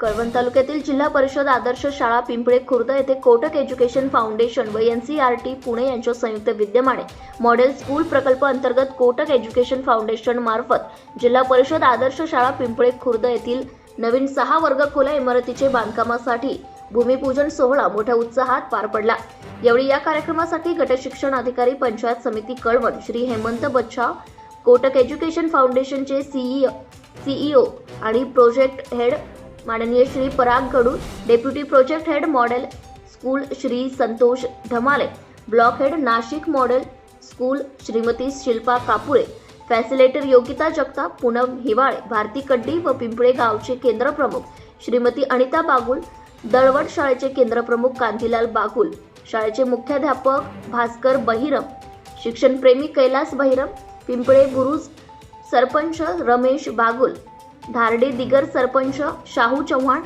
कळवण तालुक्यातील जिल्हा परिषद आदर्श शाळा पिंपळे खुर्द येथे कोटक एज्युकेशन फाउंडेशन व N C R T Pune यांच्या संयुक्त विद्यमाने मॉडेल स्कूल प्रकल्प अंतर्गत कोटक एज्युकेशन फाउंडेशन मार्फत जिल्हा परिषद आदर्श शाळा पिंपळे खुर्द येथील नवीन सहा वर्ग खोल्या इमारतीचे बांधकामासाठी भूमिपूजन सोहळा मोठ्या उत्साहात पार पडला. यावेळी या कार्यक्रमासाठी गटशिक्षण अधिकारी पंचायत समिती कळवण श्री हेमंत बच्छाव कोटक एज्युकेशन फाउंडेशनचे सीईओ सीईओ आणि प्रोजेक्ट हेड माननीय Shri Parag Gadu deputy project head model school Shri Santosh Dhamale block head Nashik model school Shrimati Shilpa Kapure facilitator Yogita Jagtap Poonam Hiwale Bharati Kaddi व पिंपळे गावचे केंद्रप्रमुख श्रीमती अनिता बागुल दळवट शाळेचे केंद्रप्रमुख कांतीलाल बागुल शाळेचे मुख्याध्यापक भास्कर बहिरम शिक्षणप्रेमी कैलास बहिरम पिंपळे बुरुज सरपंच रमेश बागुल धारडे दिगर सरपंच शाहू चव्हाण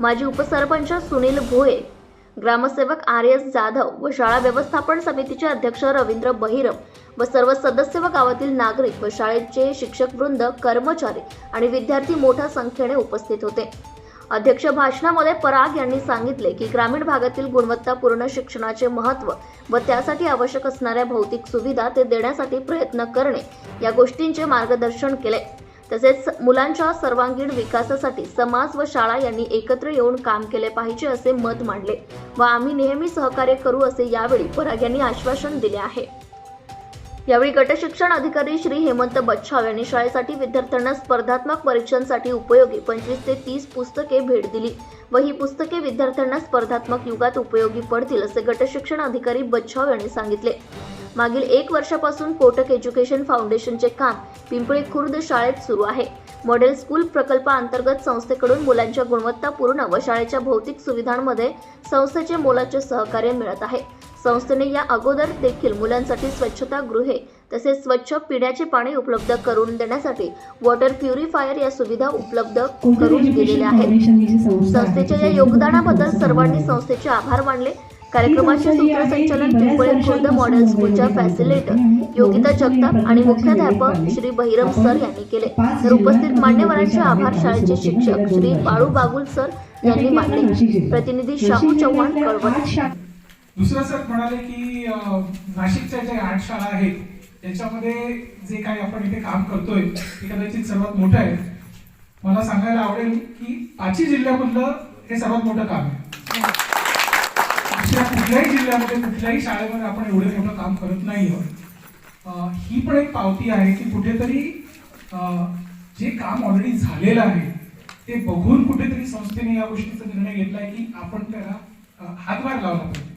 माजी उपसरपंच सुनील भोये ग्रामसेवक आर एस जाधव व शाळा व्यवस्थापन समितीचे अध्यक्ष रवींद्र बहिरम व सर्व सदस्य व गावातील नागरिक व शाळेचे शिक्षक वृंद कर्मचारी आणि विद्यार्थी मोठ्या संख्येने उपस्थित होते. अध्यक्ष भाषणामध्ये पराग यांनी सांगितले की ग्रामीण भागातील गुणवत्तापूर्ण शिक्षणाचे महत्त्व व त्यासाठी आवश्यक असणाऱ्या भौतिक सुविधा ते देण्यासाठी प्रयत्न करणे या गोष्टींचे मार्गदर्शन केले. तसेच मुलांच्या सर्वांगीण विकासासाठी समाज व शाळा यांनी एकत्र येऊन काम केले पाहिजे असे मत मांडले व आम्ही नेहमी सहकार्य करू असे यावेळी पराग यांनी आश्वासन दिले आहे. यावेळी गटशिक्षण अधिकारी श्री हेमंत बच्छाव यांनी शाळेसाठी विद्यार्थ्यांना स्पर्धात्मक परीक्षांसाठी उपयोगी पंचवीस ते तीस पुस्तके भेट दिली व ही पुस्तके विद्यार्थ्यांना स्पर्धात्मक युगात उपयोगी पडतील असे गटशिक्षण अधिकारी बच्छाव यांनी सांगितले. मागील एक वर्षापासून कोटक एज्युकेशन फाउंडेशनचे काम पिंपळे खुर्द शाळेत सुरू आहे. मॉडेल स्कूल प्रकल्पाअंतर्गत संस्थेकडून मुलांच्या गुणवत्तापूर्ण व शाळेच्या भौतिक सुविधांमध्ये संस्थेचे मोलाचे सहकार्य मिळत आहे. संस्थेने या अगोदर देखील मुलांसाठी स्वच्छता गृहे तसेच स्वच्छ पिण्याचे पाणी उपलब्ध करून देण्यासाठी वॉटर प्युरिफायर या सुविधा उपलब्ध करून दिलेल्या आहेत. संस्थेच्या या योगदानाबद्दल सर्वांनी संस्थेचे आभार मानले. कार्यक्रमाचे सूत्रसंचालन पिंपळे खुर्द मॉडेल स्कूलच्या फॅसिलिटर योगिता जगताप आणि मुख्याध्यापक श्री बहिरम सर यांनी केले. तर उपस्थित मान्यवरांचे आभार शाळेचे शिक्षक श्री बाळू बागुल सर यांनी मानले प्रतिनिधी शाहू चव्हाण कळवण दुसरं सर म्हणाले की नाशिकच्या ज्या आठ शाळा आहेत त्याच्यामध्ये जे काही आपण इथे काम करतोय ते कदाचित सर्वात मोठं आहे. मला सांगायला आवडेल की पाचही जिल्ह्यामधलं हे सर्वात मोठं काम आहे. दुसऱ्या कुठल्याही जिल्ह्यामध्ये कुठल्याही शाळेमध्ये आपण एवढं मोठं काम करत नाही आहोत ही पण एक पावती आहे की कुठेतरी जे काम ऑलरेडी झालेलं आहे ते बघून कुठेतरी संस्थेने या गोष्टीचा निर्णय घेतलाय की आपण त्याला हातभार लावला पाहिजे.